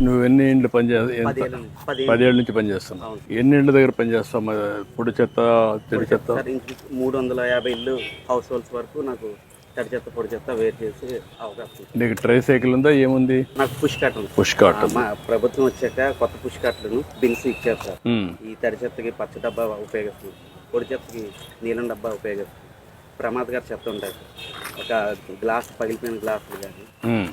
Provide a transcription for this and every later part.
నువ్వు ఎన్ని ఇండ్లు పనిచేస్తా ఎంత? పదిహేను పది పదేళ్ళ నుంచి పనిచేస్తున్నావు. ఎన్ని ఇండ్ల దగ్గర పనిచేస్తావు? పొడి చెత్త చెడు చెత్త? మూడు వందల యాభై ఇల్లు హౌస్ హోల్డ్స్ వరకు నాకు తడి చెత్త పొడి చెత్త వేరు చేసి అవకాశం. నీకు ట్రై సైకిల్ ఉందా? ఏముంది? నాకు పుష్ ఉంది పుష్ కార్ట్ ఆ, మా ప్రభుత్వం వచ్చాక కొత్త పుష్ కట్లను బిన్స్ ఇచ్చారు సార్. ఈ తడి చెత్తకి పచ్చ డబ్బా ఉపయోగిస్తుంది పొడి చెత్తకి నీలం డబ్బా ఉపయోగిస్తుంది ప్రమాదకర చెత్త ఉంటాయి సార్ ఒక గ్లాస్ పగిలిపోయిన గ్లాసులు కానీ.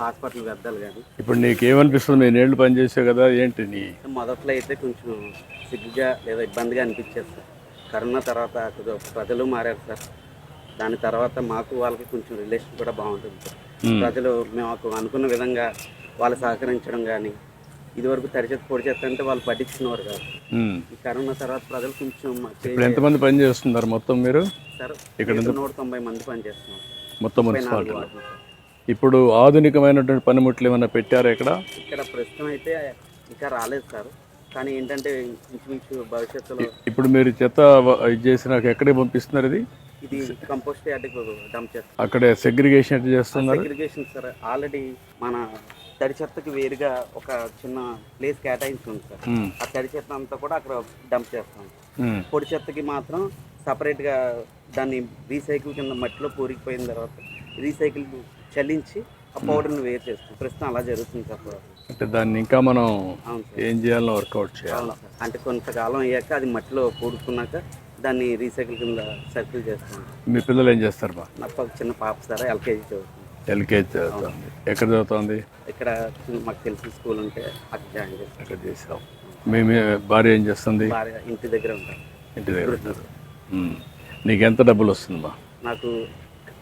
హాస్పిటల్ వ్యర్థాలు కానీ ఇప్పుడు నీకు ఏమనిపిస్తుంది నేను ఏళ్ళు పనిచేసావు కదా ఏంటి నీ? మొదట్లో అయితే కొంచెం సిగ్గుగా లేదా ఇబ్బందిగా అనిపించేది సార్. కరోనా తర్వాత కొద్దిగా ప్రజలు మారారు సార్. దాని తర్వాత మాకు వాళ్ళకి కొంచెం రిలేషన్ కూడా బాగుంటుంది సార్. ప్రజలు మేము అనుకున్న విధంగా వాళ్ళు సహకరించడం కానీ ఇదివరకు తడిచేత పొడి చేత అంటే వాళ్ళు పట్టించుకునేవారు కాదు. ఈ కరోనా తర్వాత ప్రజలు కొంచెం ఎంతమంది పని చేస్తున్నారు మొత్తం మీరు? సార్ ఇక్కడ నూట తొంభై మంది పనిచేస్తున్నాం. మొత్తం సార్. ఇప్పుడు ఆధునికమైనటువంటి పనిముట్లు ఏమైనా పెట్టారా ఇక్కడ? ఇక్కడ ప్రస్తుతం అయితే ఇంకా రాలేదు సార్. కానీ ఏంటంటే ఇంచుమించు భవిష్యత్తులో ఇప్పుడు మీరు చెత్త ఇది ఎక్కడికి పంపిస్తున్నారు ఇది? ఇది కంపోస్ట్ యార్డ్కి డంప్ చేస్తాం. అక్కడే సెగ్రిగేషన్ ఎట్లా చేస్తున్నారు? సెగ్రిగేషన్ సార్ ఆల్రెడీ మన తడి చెత్తకి వేరుగా ఒక చిన్న ప్లేస్ కేటాయించి ఉంది సార్. ఆ తడి చెత్త అంతా కూడా అక్కడ డంప్ చేస్తాం. పొడి చెత్తకి మాత్రం సపరేట్గా దాన్ని రీసైకిల్ కింద మట్టిలో పూరికిపోయిన తర్వాత రీసైకిల్ చల్లించి ఆ పౌడర్ని వేరు చేస్తాం ప్రస్తుతం అలా జరుగుతుంది సార్. అంటే దాన్ని ఇంకా మనం ఏం చేయాలో వర్కౌట్ చేయాలి. అంటే కొంతకాలం అయ్యాక అది మట్టిలో పూడుకున్నాక దాన్ని రీసైకిల్ కింద సర్కిల్ చేస్తాం. మీ పిల్లలు ఏం చేస్తారు బా? నా చిన్న పాప సార్ ఎల్కేజీ చదువుతుంది. ఎల్కేజీ చదువుతుంది. ఎక్కడ చదువుతుంది? ఇక్కడ మాకు తెలిసిన స్కూల్ ఉంటే అక్కడ జాయిన్ చేస్తాం. అక్కడ చేసాం మీ మీ భార్య ఏం చేస్తుంది? భార్య ఇంటి దగ్గర ఉంటారు. ఇంటి దగ్గర ఉంటారు. నీకు ఎంత డబ్బులు వస్తుంది బా? నాకు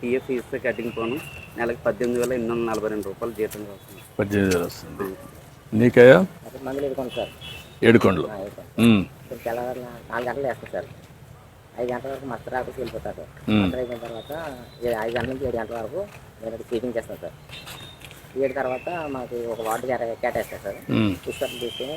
పిఎఫ్ ఇస్తే కటింగ్ పోను. నెలకు పద్దెనిమిది వేల ఎనిమిది వందల నలభై రెండు రూపాయలు జీతం వస్తుంది పద్దెనిమిది వేలు వస్తుంది. నీకయ్యా? మందులు సార్. ఏడుకొండలు. తెల్లవారు నాలుగు గంటలు వేస్తాం సార్. ఐదు గంటల వరకు మస్తు రాకపోతే వెళ్ళిపోతారు. మ్మ్. మస్తు అయిపోయిన తర్వాత ఐదు గంటల నుంచి ఏడు గంటల వరకు నేను స్వీపింగ్ చేస్తాను సార్. ఏడు తర్వాత మాకు ఒక వార్డు కేటా- కేటాయిస్తారు సార్. పుస్తకం తీసుకుని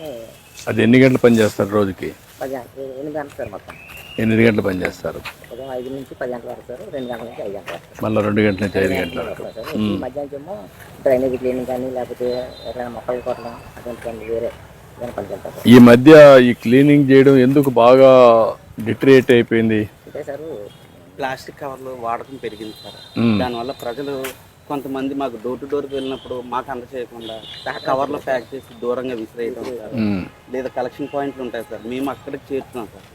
అది ఎన్ని గంటలు పని చేస్తారు రోజుకి? పది ఎనిమిది గంటలు సార్ మొత్తం. ఎనిమిది గంటలు పని చేస్తారు. ఉదయం ఐదు నుంచి పది గంటల వరకు సార్ రెండు గంటల నుంచి ఐదు గంటల వరకు మళ్ళీ రెండు గంటల నుంచి ఐదు గంటల వరకు మధ్యాహ్నం ఏమో డ్రైనేజ్ క్లీనింగ్ కానీ లేకపోతే ఎక్కడైనా మొక్కలు కొట్టడం అటువంటి వేరే ఈ మధ్య ఈ క్లీనింగ్ చేయడం ఎందుకు బాగా డిట్రియేట్ అయిపోయింది? అంటే సార్. ప్లాస్టిక్ కవర్లు వాడకం పెరిగింది సార్. దానివల్ల ప్రజలు కొంతమంది మాకు డోర్ టు డోర్కి వెళ్ళినప్పుడు మాకు అందచేయకుండా కవర్లో ప్యాక్ చేసి దూరంగా విసిరేయడం సార్. లేదా కలెక్షన్ పాయింట్లు ఉంటాయి సార్. మేము అక్కడికి చేరుతున్నాం సార్.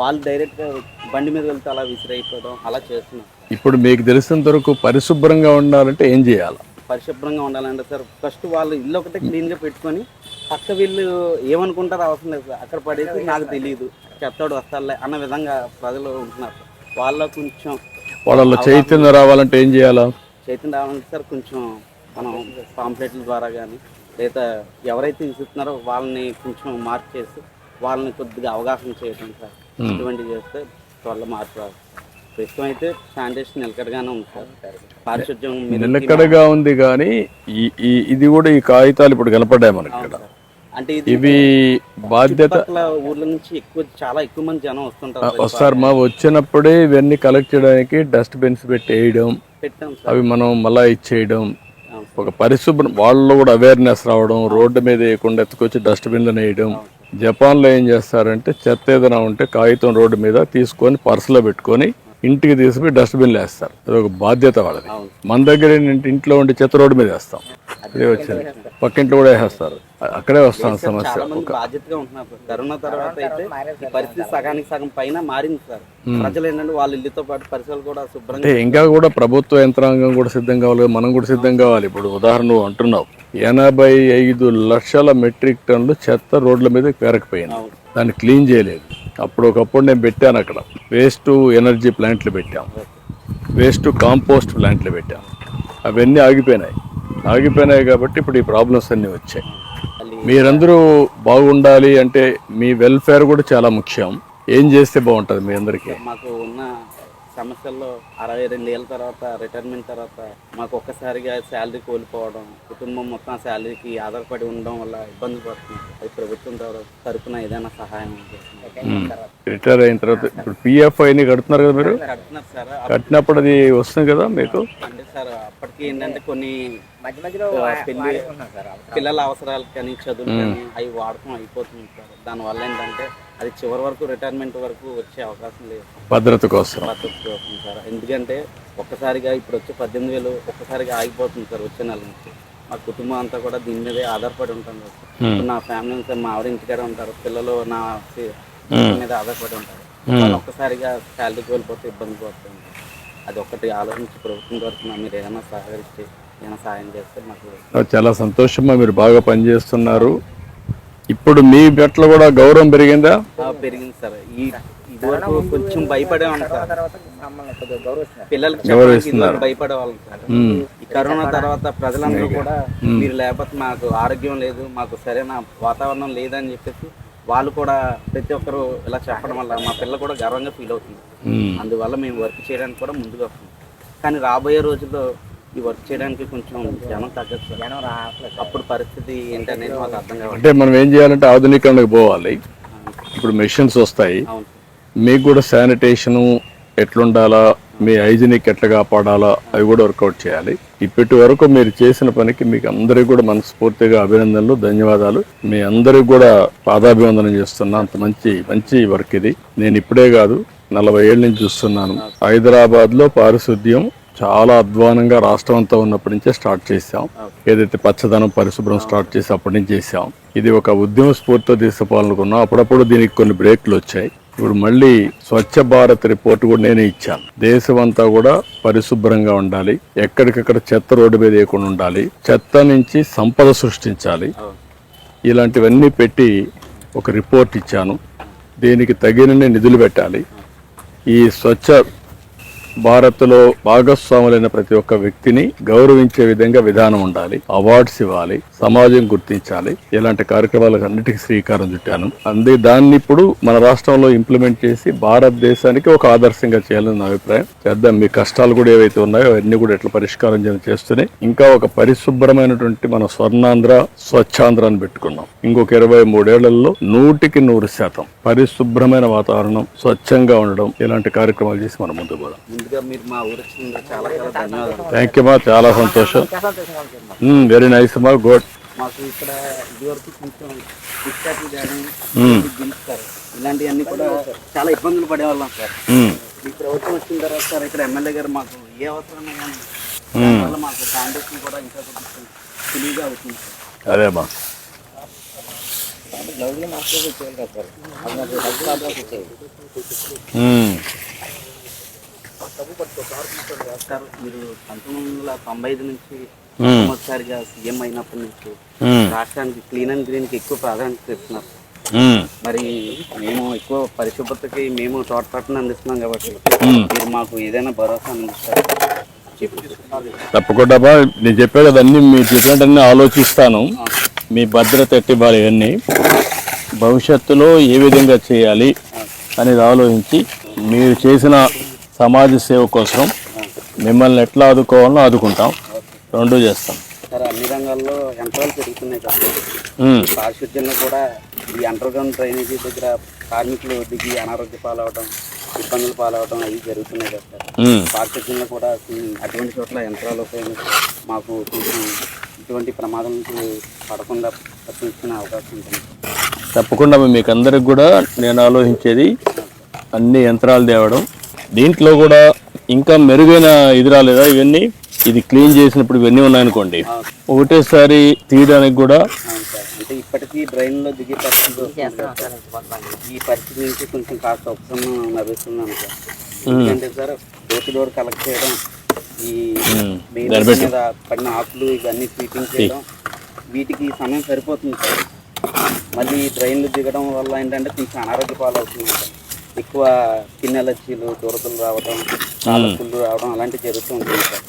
వాళ్ళు డైరెక్ట్గా బండి మీద వెళ్తే అలా విసిరైపోవడం అలా చేస్తున్నాం ఇప్పుడు మీకు తెలిసినంత వరకు పరిశుభ్రంగా ఉండాలంటే ఏం చేయాలి? పరిశుభ్రంగా ఉండాలంటే సార్ ఫస్ట్ వాళ్ళు ఇల్లు ఒకటే క్లీన్గా పెట్టుకొని పక్క వీళ్ళు ఏమనుకుంటారో అవసరం లేదు సార్. అక్కడ పడేసి నాకు తెలియదు చెత్తోడు వస్తాలే అన్న విధంగా ప్రజలు ఉంటున్నారు వాళ్ళ కొంచెం వాళ్ళలో చైతన్యం రావాలంటే ఏం చేయాలా? చైతన్య రావాలంటే సార్ కొంచెం మనం పాంప్లెట్ల ద్వారా కానీ లేదా ఎవరైతే విసురుతున్నారో వాళ్ళని కొంచెం మార్క్ చేసి వాళ్ళని కొద్దిగా అవగాహన చేయడం సార్. ఇటువంటివి చేస్తే త్వరలో మార్పు రాదు. ప్రస్తుతం అయితే శానిటేషన్ నిలకడగానే ఉంది సార్. పారిశుద్ధ్యం నిలకడగా ఉంది కానీ ఈ ఇది కూడా ఈ కాగితాలు ఇప్పుడు కనపడ్డాయి మనకి ఇక్కడ. అంటే ఇది ఇవి బాధ్యత ఊర్ల నుంచి ఎక్కువ చాలా ఎక్కువ మంది జనం వస్తుంటారు సార్. వస్తారు మా వచ్చినప్పుడే ఇవన్నీ కలెక్ట్ చేయడానికి డస్ట్ బిన్స్ పెట్టి వేయడం అవి మనం మళ్ళా ఇచ్చేయడం ఒక పరిశుభ్రం వాళ్ళలో కూడా అవేర్నెస్ రావడం రోడ్డు మీద వేయకుండా ఎత్తుకొచ్చి డస్ట్బిన్లను వేయడం జపాన్లో ఏం చేస్తారంటే చెత్త ఏదైనా ఉంటే కాగితం రోడ్డు మీద తీసుకొని పర్సులో పెట్టుకొని ఇంటికి తీసుకుపోయి డస్ట్బిన్లు వేస్తారు. అది ఒక బాధ్యత వాళ్ళది. మన దగ్గర ఏంటంటే ఇంట్లో ఉండి చెత్త రోడ్డు మీద వేస్తాం. అదే వచ్చింది. పక్కింట్లో కూడా వేసేస్తారు. అక్కడే వస్తాం సమస్య. బాధ్యతగా ఉంటున్నారు కరోనా తర్వాత అయితే పరిస్థితి సగానికి సగం పైన మారింది సార్. ప్రజలు ఏంటంటే వాళ్ళ ఇల్లుతో పాటు పరిసరాలు కూడా శుభ్రంగా అంటే ఇంకా కూడా ప్రభుత్వ యంత్రాంగం కూడా సిద్ధం కావాలి మనం కూడా సిద్ధం కావాలి. ఇప్పుడు ఉదాహరణ అంటున్నావు. ఎనభై ఐదు లక్షల మెట్రిక్ టన్నులు చెత్త రోడ్ల మీద పేరకపోయింది. దాన్ని క్లీన్ చేయలేదు. అప్పుడు ఒకప్పుడు నేను పెట్టాను అక్కడ. వేస్ట్ ఎనర్జీ ప్లాంట్లు పెట్టాం. వేస్ట్ కాంపోస్ట్ ప్లాంట్లు పెట్టాం. అవన్నీ ఆగిపోయినాయి. ఆగిపోయినాయి కాబట్టి ఇప్పుడు ఈ ప్రాబ్లమ్స్ అన్నీ వచ్చాయి. మీరందరూ బాగుండాలి అంటే మీ వెల్ఫేర్ కూడా చాలా ముఖ్యం. ఏం చేస్తే బాగుంటుంది మీ అందరికీ? మాకు ఉన్న సమస్యల్లో అరవై రెండు ఏళ్ళ తర్వాత రిటైర్మెంట్ తర్వాత మాకు ఒక్కసారిగా శాలరీ కోల్పోవడం కుటుంబం మొత్తం శాలరీకి ఆధారపడి ఉండడం వల్ల ఇబ్బంది పడుతుంది అది ప్రభుత్వం తర- తరపున ఏదైనా సహాయం రిటైర్ అయిన తర్వాత ఇప్పుడు పిఎఫ్ అయినా కడుతున్నారు కదా మీరు? కడుతున్నారు సార్. కట్టినప్పుడు అది వస్తుంది కదా మీకు? అంటే సార్ అప్పటికి ఏంటంటే కొన్ని మధ్య మధ్యలో పెళ్ళి-. పిల్లల అవసరాలు కానీ చదువులు కానీ అవి వాడకం అయిపోతుంది సార్. దానివల్ల ఏంటంటే అది చివరి వరకు రిటైర్మెంట్ వరకు వచ్చే అవకాశం లేదు. భద్రత కోసం. సార్. ఎందుకంటే ఒక్కసారిగా ఇప్పుడు వచ్చే పద్దెనిమిది వేలు ఒక్కసారిగా ఆగిపోతుంది సార్ వచ్చే నెల నుంచి. మా కుటుంబం అంతా కూడా దీని మీదే ఆధారపడి ఉంటాం కదా సార్ ఇప్పుడు నా ఫ్యామిలీ అంతా మా ఆవిడ ఇంటికాడే ఉంటారు. పిల్లలు నా మీద ఆధారపడి ఉంటారు. ఒక్కసారిగా శాలరీ కోల్పోతే ఇబ్బంది పడుతుంది. అది ఒక్కటి ఆలోచించి ప్రభుత్వం తరఫున మీరు ఏదైనా సహకరించి ఏదైనా సాయం చేస్తే మాకు చాలా సంతోషమా మీరు బాగా పనిచేస్తున్నారు. ఇప్పుడు మీ బెట్ల కూడా గౌరవం పెరిగిందా? పెరిగింది సార్. ఈ ఇదివరకు కొంచెం భయపడే ఉంటాం సార్. పిల్లలకి చెప్పడానికి ఇదివరకు భయపడే వాళ్ళం సార్. ఈ కరోనా తర్వాత ప్రజలందరూ కూడా మీరు లేకపోతే మాకు ఆరోగ్యం లేదు మాకు సరైన వాతావరణం లేదని చెప్పేసి వాళ్ళు కూడా ప్రతి ఒక్కరు ఇలా చెప్పడం వల్ల మా పిల్ల కూడా గర్వంగా ఫీల్ అవుతుంది. అందువల్ల మేము వర్క్ చేయడానికి కూడా ముందుకు వస్తుంది కానీ రాబోయే రోజుల్లో ఈ వర్క్ చేయడానికి కొంచెం జనం తగ్గదు సార్ జనం రావట్లేదు. అప్పుడు పరిస్థితి ఏంటనేది మాకు అర్థం కావాలి అంటే మనం ఏం చేయాలంటే ఆధునీకరణకు పోవాలి. ఇప్పుడు మెషిన్స్ వస్తాయి. మీకు కూడా శానిటేషను ఎట్లుండాలా? మీ హైజీనిక్ ఎట్లా కాపాడాలా? అవి కూడా వర్కౌట్ చేయాలి. ఇప్పటి వరకు మీరు చేసిన పనికి మీకు అందరికీ కూడా మనస్ఫూర్తిగా అభినందనలు ధన్యవాదాలు. మీ అందరికి కూడా పాదాభివందనం చేస్తున్నా. అంత మంచి మంచి వర్క్ ఇది. నేను ఇప్పుడే కాదు నలభై ఏళ్ళ నుంచి చూస్తున్నాను. హైదరాబాద్లో పారిశుద్ధ్యం చాలా అధ్వానంగా రాష్ట్రం అంతా ఉన్నప్పటి నుంచే స్టార్ట్ చేశాం. ఏదైతే పచ్చదనం పరిశుభ్రం స్టార్ట్ చేసి అప్పటి నుంచి చేశాం. ఇది ఒక ఉద్యమ స్ఫూర్తితో తీసుకోవాలనుకున్నాం అప్పుడప్పుడు దీనికి కొన్ని బ్రేక్లు వచ్చాయి. ఇప్పుడు మళ్ళీ స్వచ్ఛ భారత్ రిపోర్ట్ కూడా నేనే ఇచ్చాను. దేశం అంతా కూడా పరిశుభ్రంగా ఉండాలి. ఎక్కడికక్కడ చెత్త రోడ్డు మీద వేయకుండా ఉండాలి. చెత్త నుంచి సంపద సృష్టించాలి. ఇలాంటివన్నీ పెట్టి ఒక రిపోర్ట్ ఇచ్చాను. దీనికి తగినన్ని నిధులు పెట్టాలి. ఈ స్వచ్ఛ భారత్లో భాగస్వాములైన ప్రతి ఒక్క వ్యక్తిని గౌరవించే విధంగా విధానం ఉండాలి. అవార్డ్స్ ఇవ్వాలి. సమాజం గుర్తించాలి. ఇలాంటి కార్యక్రమాలకు అన్నిటికీ శ్రీకారం చుట్టాను. అందే దాన్ని ఇప్పుడు మన రాష్ట్రంలో ఇంప్లిమెంట్ చేసి భారతదేశానికి ఒక ఆదర్శంగా చేయాలని నా అభిప్రాయం. చేద్దాం. మీ కష్టాలు కూడా ఏవైతే ఉన్నాయో అవన్నీ కూడా ఎట్లా పరిష్కారం చేయాలని చేస్తూనే ఇంకా ఒక పరిశుభ్రమైనటువంటి మన స్వర్ణాంధ్ర స్వచ్ఛాంధ్ర అని పెట్టుకున్నాం. ఇంకొక ఇరవై మూడేళ్ళలో నూటికి నూరు శాతం పరిశుభ్రమైన వాతావరణం స్వచ్ఛంగా ఉండడం ఇలాంటి కార్యక్రమాలు చేసి మనం ముందు పోదాం. ముందుగా మీరు మా ఊరు వచ్చినందుకు చాలా చాలా ధన్యవాదాలు. థ్యాంక్ యూ మా చాలా సంతోషం. వెరీ నైస్ మా గుడ్ మాకు ఇక్కడ ఇదివరకు కొంచెం డిస్టార్ట్లు కానీ దించుతారు. ఇలాంటివన్నీ కూడా చాలా ఇబ్బందులు పడేవాళ్ళం సార్. ఈ ప్రభుత్వం వచ్చిన తర్వాత సార్ ఇక్కడ ఎమ్మెల్యే గారు మాకు ఏ అవసరమే కానీ దానివల్ల మాకు ఫౌండేషన్ కూడా ఇంకా కొంచెం తెలివిగా అవుతుంది సార్. అదేమా అంటే గ్లౌజులు మాస్క్ ఇచ్చేయాలి కదా సార్ సార్? మీరు పంతొమ్మిది వందల తొంభై ఐదు నుంచి మొదటిసారిగా సీఎం అయినప్పటి నుంచి రాష్ట్రానికి క్లీన్ అండ్ గ్రీన్కి ఎక్కువ ప్రాధాన్యత ఇస్తున్నారు. మరి మేము ఎక్కువ పరిశుభ్రతకి మేము తోడ్పాటును అందిస్తున్నాం కాబట్టి మీరు మాకు ఏదైనా భరోసా అందిస్తారు? తప్పకుండా నేను చెప్పే కదా అన్ని మీరు చెప్పినట్టు ఆలోచిస్తాను. మీ భద్రత ఎట్టివ్వాలి ఇవన్నీ. భవిష్యత్తులో ఏ విధంగా చేయాలి అనేది ఆలోచించి మీరు చేసిన సమాజ సేవ కోసం మిమ్మల్ని ఎట్లా ఆదుకోవాలో ఆదుకుంటాం. రెండు చేస్తాం. సార్ అన్ని రంగాల్లో యంత్రాలు పెరుగుతున్నాయి కదా పారిశుద్ధ్యంలో కూడా ఈ అండర్ గ్రౌండ్ డ్రైనేజీ దగ్గర కార్మికులు దిగి అనారోగ్య పాలవడం ఇబ్బందులు పాలవడం అవి జరుగుతున్నాయి కదా సార్. పారిశుద్ధ్యంలో కూడా అటువంటి చోట్ల యంత్రాలు ఉపయోగించి మాకు కొంచెం ఇటువంటి ప్రమాదం నుంచి పడకుండా తప్పించుకునే అవకాశం ఉంటుంది తప్పకుండా మీకు అందరికి కూడా నేను ఆలోచించేది అన్ని యంత్రాలు తేవడం. దీంట్లో కూడా ఇంకా మెరుగైన ఇది రాలేదా ఇవన్నీ? ఇది క్లీన్ చేసినప్పుడు ఇవన్నీ ఉన్నాయనుకోండి. ఒకటేసారి తీయడానికి కూడా అంటే ఇప్పటికీ డ్రైన్లో దిగే పరిస్థితి ఈ పరిస్థితి నుంచి కొంచెం కాస్త ఉపశమనం లభిస్తున్నాను సార్ ఎందుకంటే సార్ డోర్ డోర్ కలెక్ట్ చేయడం ఈ మీద పడిన ఆకులు ఇవన్నీ స్వీపింగ్ చేయడం వీటికి సమయం సరిపోతుంది సార్. మళ్ళీ ట్రైన్లు దిగడం వల్ల ఏంటంటే కొంచెం అనారోగ్య పాలు సార్. ఎక్కువ స్కిన్ ఎలర్జీలు దురదలు రావడం కాలపుళ్ళు రావడం అలాంటివి జరుగుతూ ఉంటుంది సార్.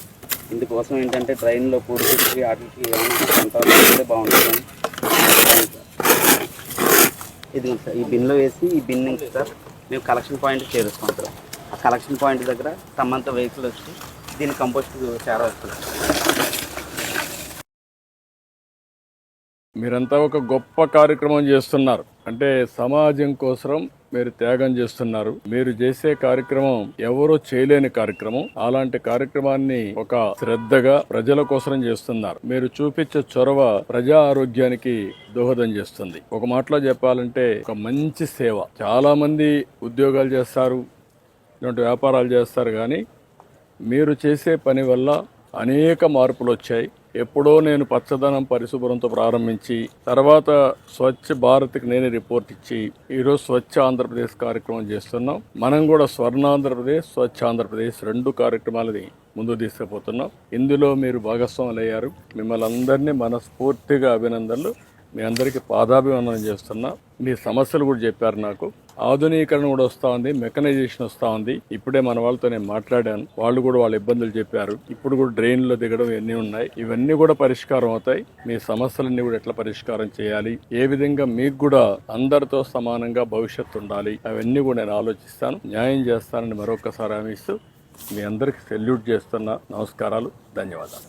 ఇందుకోసం ఏంటంటే ట్రైన్లో పూర్తికి వాటికి ఏమైనా సార్. ఇది సార్ ఈ బిన్లో వేసి ఈ బిన్ నుంచి సార్. మేము కలెక్షన్ పాయింట్ చేరుస్తాం సార్. ఆ కలెక్షన్ పాయింట్ దగ్గర సమంత వెహికల్ వచ్చి దీని కంపోస్ట్ చేరవస్తుంది మీరంతా ఒక గొప్ప కార్యక్రమం చేస్తున్నారు. అంటే సమాజం కోసం మీరు త్యాగం చేస్తున్నారు. మీరు చేసే కార్యక్రమం ఎవరో చేయలేని కార్యక్రమం. అలాంటి కార్యక్రమాన్ని ఒక శ్రద్ధగా ప్రజల కోసం చేస్తున్నారు. మీరు చూపించే చొరవ ప్రజా ఆరోగ్యానికి దోహదం చేస్తుంది. ఒక మాటలో చెప్పాలంటే ఒక మంచి సేవ. చాలా మంది ఉద్యోగాలు చేస్తారు ఇటువంటి వ్యాపారాలు చేస్తారు కానీ మీరు చేసే పని వల్ల అనేక మార్పులు వచ్చాయి. ఎప్పుడో నేను పచ్చదనం పరిశుభ్రంతో ప్రారంభించి తర్వాత స్వచ్ఛ భారత్కి నేనే రిపోర్ట్ ఇచ్చి ఈరోజు స్వచ్ఛ ఆంధ్రప్రదేశ్ కార్యక్రమం చేస్తున్నాం. మనం కూడా స్వర్ణాంధ్రప్రదేశ్ స్వచ్ఛ ఆంధ్రప్రదేశ్ రెండు కార్యక్రమాలని ముందు తీసుకుపోతున్నాం. ఇందులో మీరు భాగస్వాములు అయ్యారు మిమ్మల్ని అందరినీ మనస్ఫూర్తిగా అభినందనలు. మీ అందరికీ పాదాభివందనం చేస్తున్నా. మీ సమస్యలు కూడా చెప్పారు నాకు. ఆధునీకరణ కూడా వస్తూ ఉంది మెకనైజేషన్ వస్తూ ఉంది. ఇప్పుడే మన వాళ్ళతో నేను మాట్లాడాను. వాళ్ళు కూడా వాళ్ళ ఇబ్బందులు చెప్పారు. ఇప్పుడు కూడా డ్రైన్లో దిగడం ఇవన్నీ ఉన్నాయి? ఇవన్నీ కూడా పరిష్కారం అవుతాయి. మీ సమస్యలన్నీ కూడా ఎట్లా పరిష్కారం చేయాలి? ఏ విధంగా మీకు కూడా అందరితో సమానంగా భవిష్యత్తు ఉండాలి? అవన్నీ కూడా నేను ఆలోచిస్తాను. న్యాయం చేస్తానని మరొకసారి హామీ ఇస్తూ మీ అందరికి సెల్యూట్ చేస్తున్నా. నమస్కారాలు. ధన్యవాదాలు.